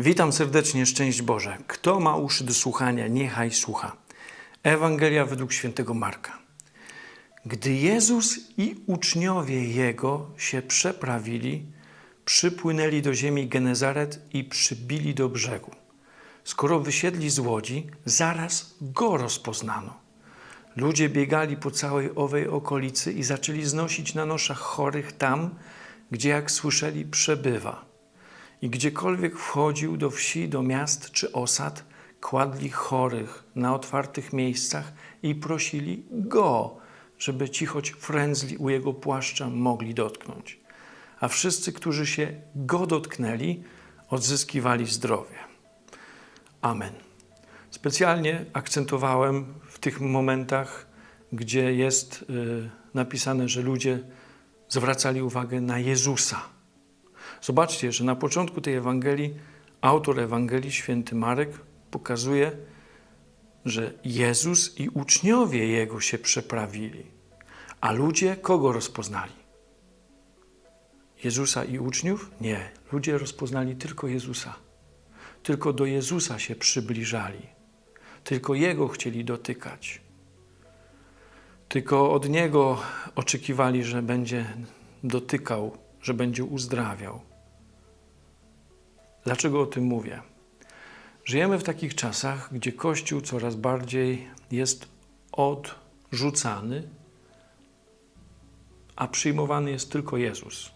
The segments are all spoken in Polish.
Witam serdecznie, szczęść Boże. Kto ma uszy do słuchania, niechaj słucha. Ewangelia według świętego Marka. Gdy Jezus i uczniowie Jego się przeprawili, przypłynęli do ziemi Genezaret i przybili do brzegu. Skoro wysiedli z łodzi, zaraz Go rozpoznano. Ludzie biegali po całej owej okolicy i zaczęli znosić na noszach chorych tam, gdzie, jak słyszeli, przebywa. I gdziekolwiek wchodził do wsi, do miast czy osad, kładli chorych na otwartych miejscach i prosili Go, żeby ci choć frędzli u Jego płaszcza mogli dotknąć. A wszyscy, którzy się Go dotknęli, odzyskiwali zdrowie. Amen. Specjalnie akcentowałem w tych momentach, gdzie jest y, napisane, że ludzie zwracali uwagę na Jezusa. Zobaczcie, że na początku tej Ewangelii autor Ewangelii, święty Marek, pokazuje, że Jezus i uczniowie Jego się przeprawili. A ludzie kogo rozpoznali? Jezusa i uczniów? Nie. Ludzie rozpoznali tylko Jezusa. Tylko do Jezusa się przybliżali. Tylko Jego chcieli dotykać. Tylko od Niego oczekiwali, że będzie dotykał, że będzie uzdrawiał. Dlaczego o tym mówię? Żyjemy w takich czasach, gdzie Kościół coraz bardziej jest odrzucany, a przyjmowany jest tylko Jezus.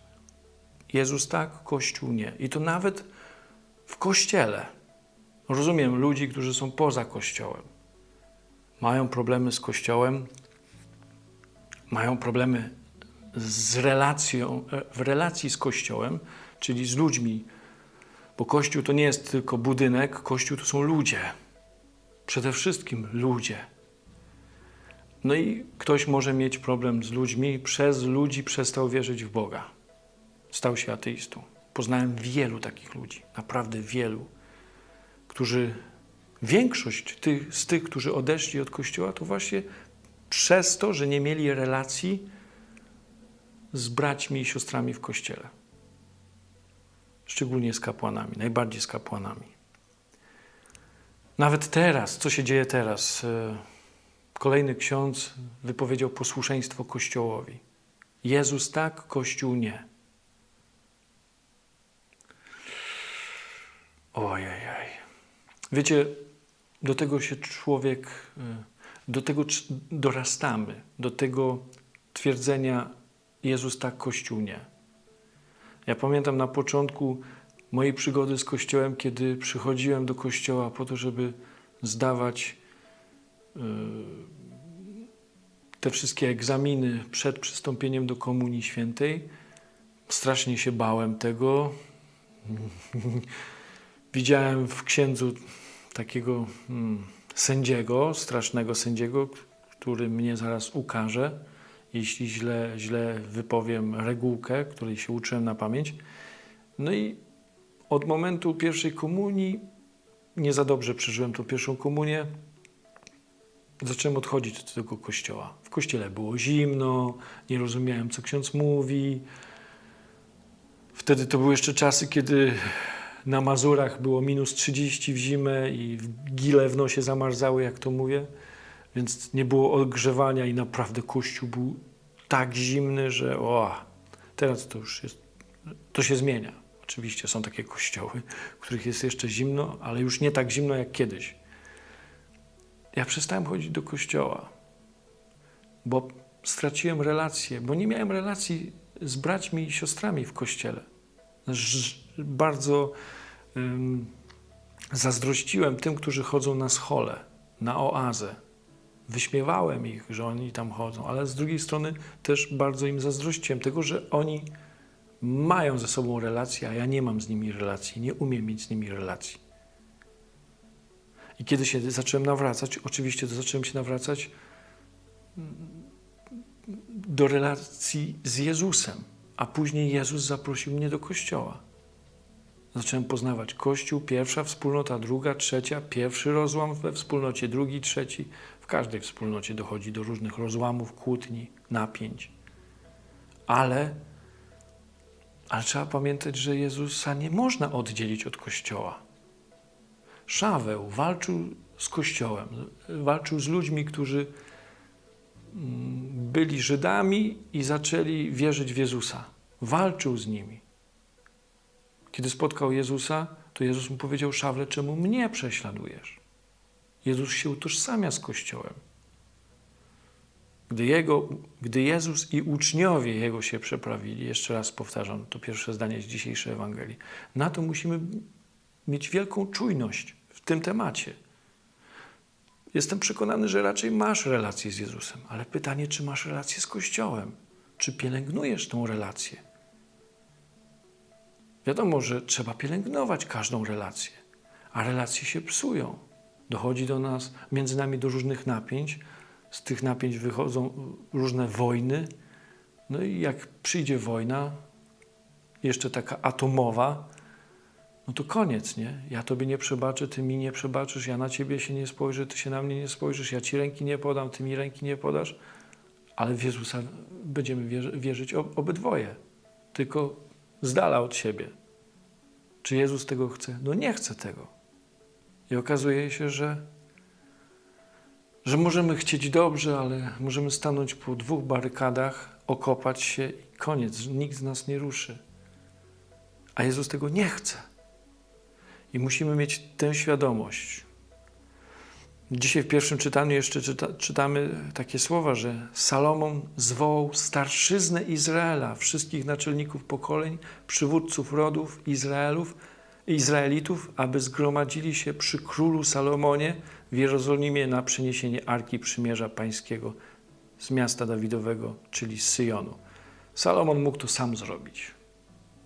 Jezus tak, Kościół nie. I to nawet w Kościele. Rozumiem ludzi, którzy są poza Kościołem. Mają problemy z Kościołem, mają problemy z relacją, w relacji z Kościołem, czyli z ludźmi, bo Kościół to nie jest tylko budynek, Kościół to są ludzie. Przede wszystkim ludzie. No i ktoś może mieć problem z ludźmi, przez ludzi przestał wierzyć w Boga. Stał się ateistą. Poznałem wielu takich ludzi, naprawdę wielu, którzy, większość tych, z tych, którzy odeszli od Kościoła, to właśnie przez to, że nie mieli relacji z braćmi i siostrami w Kościele szczególnie z kapłanami, najbardziej z kapłanami. Nawet teraz, co się dzieje teraz? E, Kolejny ksiądz wypowiedział posłuszeństwo Kościołowi. Jezus tak, Kościół nie. Ojej. Wiecie, do tego się człowiek, e, do tego dorastamy, do tego twierdzenia Jezus tak, Kościół nie. Ja pamiętam na początku mojej przygody z Kościołem, kiedy przychodziłem do Kościoła po to, żeby zdawać y, te wszystkie egzaminy przed przystąpieniem do Komunii Świętej. Strasznie się bałem tego. Widziałem w księdzu takiego hmm, sędziego, strasznego sędziego, który mnie zaraz ukaże jeśli źle, źle wypowiem regułkę, której się uczyłem na pamięć. No i od momentu pierwszej komunii nie za dobrze przeżyłem tą pierwszą komunię. Zacząłem odchodzić do tego kościoła. W kościele było zimno, nie rozumiałem, co ksiądz mówi. Wtedy to były jeszcze czasy, kiedy na Mazurach było minus 30 w zimę i gile w nosie zamarzały, jak to mówię więc nie było odgrzewania i naprawdę kościół był tak zimny, że o, teraz to już jest, to się zmienia. Oczywiście są takie kościoły, w których jest jeszcze zimno, ale już nie tak zimno jak kiedyś. Ja przestałem chodzić do kościoła, bo straciłem relacje, bo nie miałem relacji z braćmi i siostrami w kościele. Bardzo um, zazdrościłem tym, którzy chodzą na scholę, na oazę, wyśmiewałem ich, że oni tam chodzą, ale z drugiej strony też bardzo im zazdrościłem tego, że oni mają ze sobą relację, a ja nie mam z nimi relacji, nie umiem mieć z nimi relacji. I kiedy się zacząłem nawracać, oczywiście to zacząłem się nawracać do relacji z Jezusem, a później Jezus zaprosił mnie do kościoła. Zacząłem poznawać Kościół, pierwsza wspólnota, druga, trzecia, pierwszy rozłam we wspólnocie, drugi, trzeci. W każdej wspólnocie dochodzi do różnych rozłamów, kłótni, napięć. Ale, ale trzeba pamiętać, że Jezusa nie można oddzielić od Kościoła. Szaweł walczył z Kościołem, walczył z ludźmi, którzy mm, byli Żydami i zaczęli wierzyć w Jezusa. Walczył z nimi. Kiedy spotkał Jezusa, to Jezus mu powiedział: Szawle, czemu mnie prześladujesz? Jezus się utożsamia z Kościołem. Gdy, jego, gdy Jezus i uczniowie Jego się przeprawili, jeszcze raz powtarzam to pierwsze zdanie z dzisiejszej Ewangelii, na to musimy mieć wielką czujność w tym temacie. Jestem przekonany, że raczej masz relację z Jezusem, ale pytanie, czy masz relację z Kościołem? Czy pielęgnujesz tą relację? Wiadomo, że trzeba pielęgnować każdą relację, a relacje się psują. Dochodzi do nas, między nami do różnych napięć, z tych napięć wychodzą różne wojny. No i jak przyjdzie wojna, jeszcze taka atomowa, no to koniec, nie? Ja tobie nie przebaczę, ty mi nie przebaczysz, ja na ciebie się nie spojrzę, ty się na mnie nie spojrzysz, ja ci ręki nie podam, ty mi ręki nie podasz, ale w Jezusa będziemy wierzy- wierzyć ob- obydwoje, tylko z dala od siebie. Czy Jezus tego chce? No nie chce tego. I okazuje się, że że możemy chcieć dobrze, ale możemy stanąć po dwóch barykadach, okopać się i koniec, nikt z nas nie ruszy. A Jezus tego nie chce. I musimy mieć tę świadomość. Dzisiaj w pierwszym czytaniu jeszcze czyta, czytamy takie słowa, że Salomon zwołał starszyznę Izraela, wszystkich naczelników pokoleń, przywódców rodów Izraelów, Izraelitów, aby zgromadzili się przy królu Salomonie w Jerozolimie na przeniesienie Arki Przymierza Pańskiego z miasta Dawidowego, czyli z Syjonu. Salomon mógł to sam zrobić.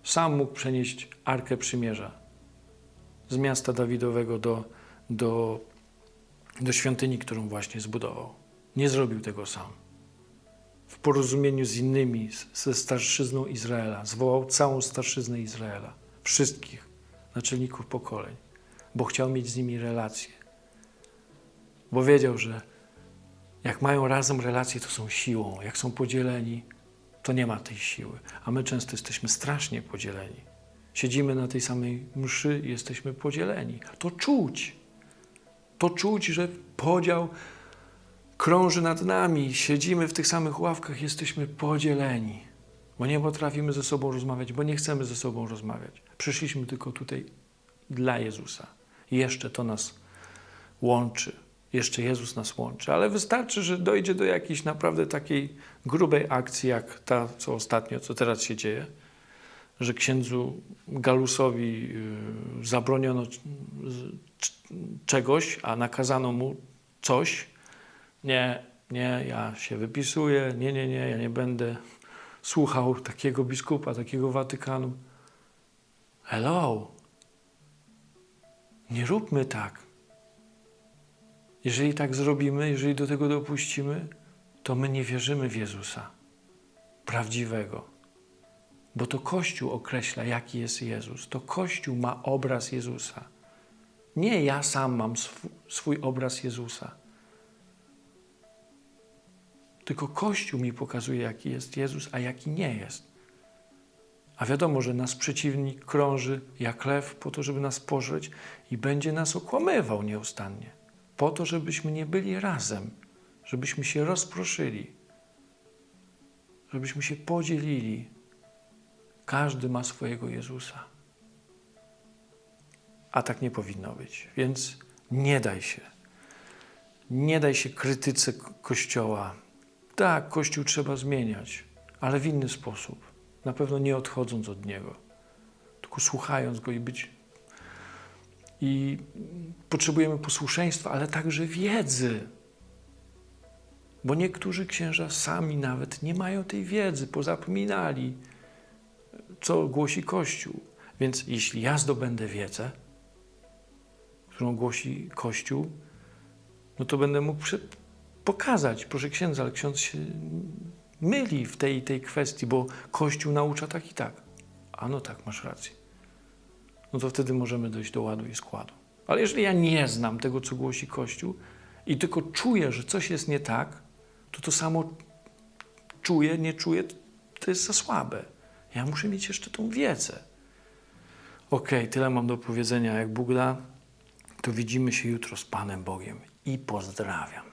Sam mógł przenieść Arkę Przymierza z miasta Dawidowego do, do, do świątyni, którą właśnie zbudował. Nie zrobił tego sam. W porozumieniu z innymi, ze starszyzną Izraela, zwołał całą starszyznę Izraela, wszystkich naczelników pokoleń, bo chciał mieć z nimi relacje. Bo wiedział, że jak mają razem relacje, to są siłą. Jak są podzieleni, to nie ma tej siły. A my często jesteśmy strasznie podzieleni. Siedzimy na tej samej mszy i jesteśmy podzieleni. To czuć. To czuć, że podział krąży nad nami. Siedzimy w tych samych ławkach, jesteśmy podzieleni. Bo nie potrafimy ze sobą rozmawiać, bo nie chcemy ze sobą rozmawiać. Przyszliśmy tylko tutaj dla Jezusa. Jeszcze to nas łączy. Jeszcze Jezus nas łączy. Ale wystarczy, że dojdzie do jakiejś naprawdę takiej grubej akcji, jak ta, co ostatnio, co teraz się dzieje, że księdzu Galusowi y, zabroniono czegoś, a nakazano mu coś. Nie, nie, ja się wypisuję, nie, nie, nie, ja nie będę słuchał takiego biskupa, takiego Watykanu. Hello! Nie róbmy tak. Jeżeli tak zrobimy, jeżeli do tego dopuścimy, to my nie wierzymy w Jezusa prawdziwego. Bo to Kościół określa, jaki jest Jezus. To Kościół ma obraz Jezusa. Nie ja sam mam sw- swój obraz Jezusa. Tylko Kościół mi pokazuje, jaki jest Jezus, a jaki nie jest. A wiadomo, że nasz przeciwnik krąży jak lew po to, żeby nas pożreć i będzie nas okłamywał nieustannie. Po to, żebyśmy nie byli razem, żebyśmy się rozproszyli, żebyśmy się podzielili. Każdy ma swojego Jezusa. A tak nie powinno być. Więc nie daj się. Nie daj się krytyce Ko- Kościoła. Tak, Kościół trzeba zmieniać, ale w inny sposób. Na pewno nie odchodząc od niego, tylko słuchając go i być. I potrzebujemy posłuszeństwa, ale także wiedzy. Bo niektórzy księża sami nawet nie mają tej wiedzy, pozapominali, co głosi Kościół. Więc jeśli ja zdobędę wiedzę, którą głosi Kościół, no to będę mógł pokazać, proszę księdza, ale ksiądz się myli w tej tej kwestii, bo Kościół naucza tak i tak. A no tak, masz rację. No to wtedy możemy dojść do ładu i składu. Ale jeżeli ja nie znam tego, co głosi Kościół i tylko czuję, że coś jest nie tak, to to samo czuję, nie czuję, to jest za słabe. Ja muszę mieć jeszcze tą wiedzę. Okej, tyle mam do powiedzenia. Jak Bóg da, to widzimy się jutro z Panem Bogiem i pozdrawiam.